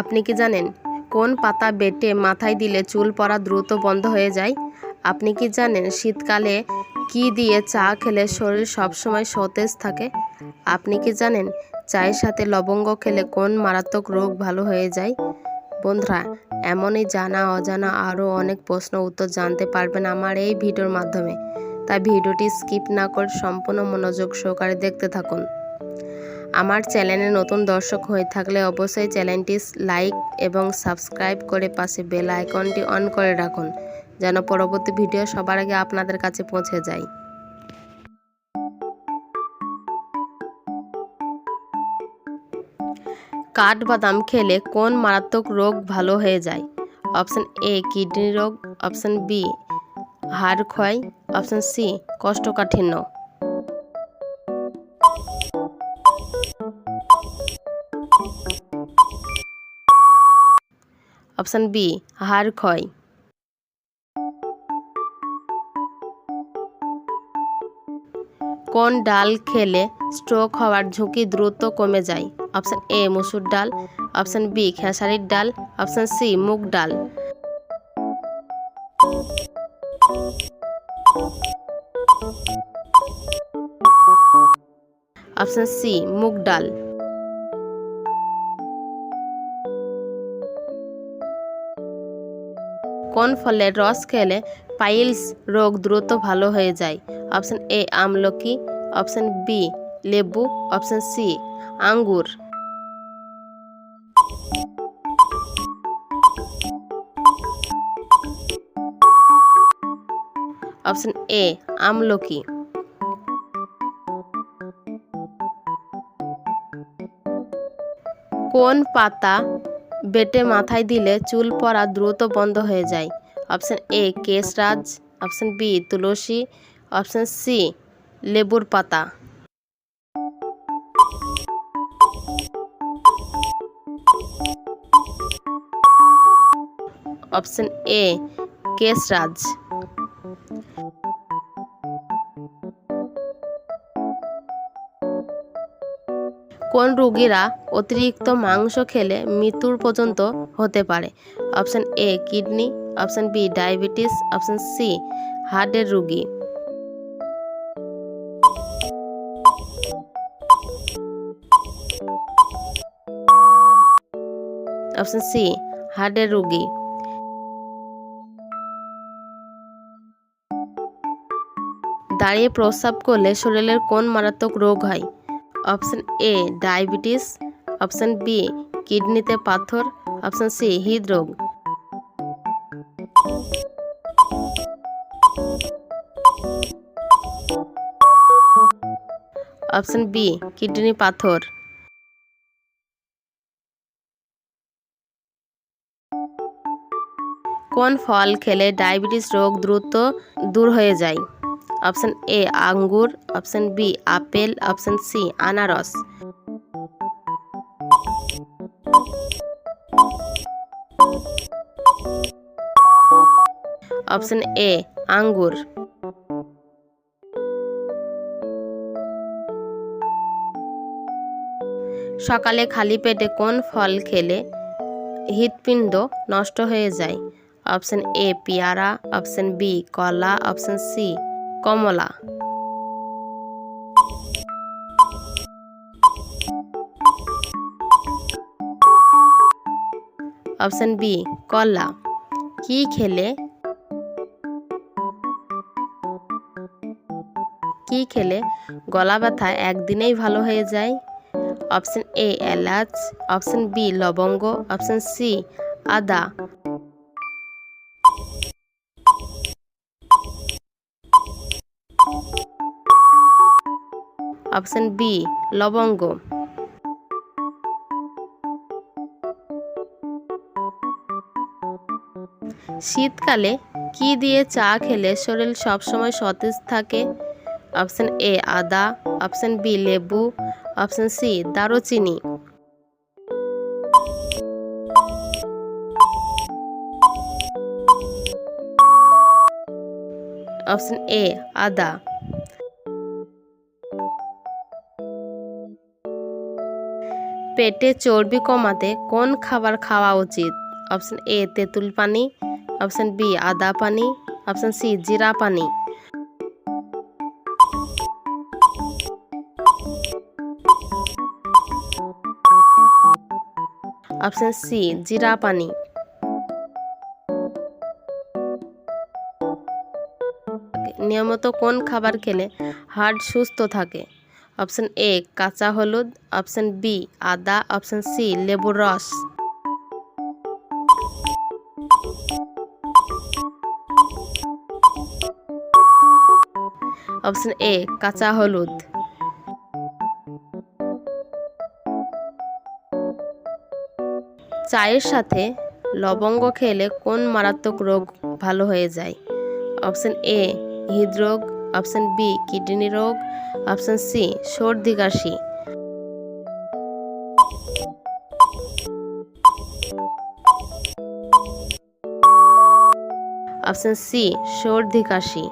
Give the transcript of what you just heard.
আপনি কি জানেন, কোন পাতা বেটে মাথায় দিলে চুল পড়া দ্রুত বন্ধ হয়ে যায়? আপনি কি জানেন শীতকালে কি দিয়ে চা খেলে শরীর সবসময় সতেজ থাকে? আপনি কি জানেন চায়ের সাথে লবঙ্গ খেলে কোন মারাত্মক রোগ ভালো হয়ে যায়? বন্ধুরা, এমনই জানা অজানা আরও অনেক প্রশ্ন উত্তর জানতে পারবেন আমার এই ভিডিওর মাধ্যমে। তাই ভিডিওটি স্কিপ না করে সম্পূর্ণ মনোযোগ সহকারে দেখতে থাকুন। আমার চ্যানেলে নতুন দর্শক হয়ে থাকলে অবশ্যই চ্যানেলটি লাইক এবং সাবস্ক্রাইব করে পাশে বেল আইকনটি অন করে রাখুন, যেন পরবর্তী ভিডিও সবার আগে আপনাদের কাছে পৌঁছে যায়। কাঠবাদাম খেলে কোন মারাত্মক রোগ ভালো হয়ে যায়? অপশন এ, কিডনি রোগ, অপশন বি, হাড় ক্ষয়, অপশন সি, কোষ্ঠকাঠিন্য। অপশন বি হাড় ক্ষয়। কোন ডাল খেলে স্ট্রোক হওয়ার ঝুঁকি দ্রুত কমে যায়? অপশন এ, মসুর ডাল। অপশন বি, খেসারির ডাল। অপশন সি, মুগ ডাল। অপশন সি, মুগ ডাল। কোন ফলের রস খেলে পাইলস রোগ দ্রুত ভালো হয়ে যায়? অপশন এ, আমলকি। অপশন বি, লেবু। অপশন সি, আঙ্গুর। অপশন এ, আমলকি। কোন পাতা বেটে মাথায় দিলে চুল পড়া দ্রুত বন্ধ হয়ে যায়। অপশান এ, কেশরাজ। অপশান বি, তুলসী। অপশান সি, লেবুর পাতা। অপশান এ, কেশরাজ। কোন রোগীরা অতিরিক্ত মাংস খেলে মৃত্যুর পর্যন্ত হতে পারে? Option A, kidney. Option B, diabetes. Option C, হার্টের রোগী। অপশান সি, হার্টের রোগী। দাঁড়িয়ে প্রস্রাব করলে শরীরের কোন মারাত্মক রোগ হয়? Option A diabetes, option B কিডনিতে পাথর, অপশন সি হৃদরোগ। অপশন বি কিডনি পাথর। কোন ফল খেলে ডায়াবেটিস রোগ দ্রুত দূর হয়ে যায়? অপশন এ আঙ্গুর, option B apple, option C আনারস। অপশন এ আঙ্গুর। সকালে খালি পেটে কোন ফল খেলে হৃৎপিণ্ড নষ্ট হয়ে যায়? অপশন এ পেয়ারা, অপশন বি কলা, অপশন সি কমলা। অপশন বি, কলা। কি খেলে? কি খেলে? গলা ব্যথা একদিনেই ভালো হয়ে যায়। অপশন এ, এলাচ। অপশন বি, লবঙ্গ। অপশন সি, আদা। অপশন বি লবঙ্গ। শীতকালে কি দিয়ে চা খেলে শরীর সবসময় সতেজ থাকে? অপশন এ আদা। অপশন বি লেবু। অপশন সি দারুচিনি। অপশন এ আদা। পেটে চর্বি কমাতে কোন খাবার খাওয়া উচিত? অপশন এ, তেঁতুল পানি, অপশন বি, আদা পানি, অপশন সি, জিরা পানি। অপশন সি, জিরা পানি। নিয়মিত কোন খাবার খেলে হার্ট সুস্থ থাকে? অপশন এ, কাঁচা হলুদ, অপশন বি, আদা, অপশন সি, লেবুর রস। অপশন এ, কাঁচা হলুদ। চায়ের সাথে লবঙ্গ খেলে কোন মারাত্মক রোগ ভালো হয়ে যায়? অপশন এ, হৃদরোগ, অপশন বি, কিডনি রোগ অপশন সি সর্দি কাশি। অপশন সি সর্দি কাশি।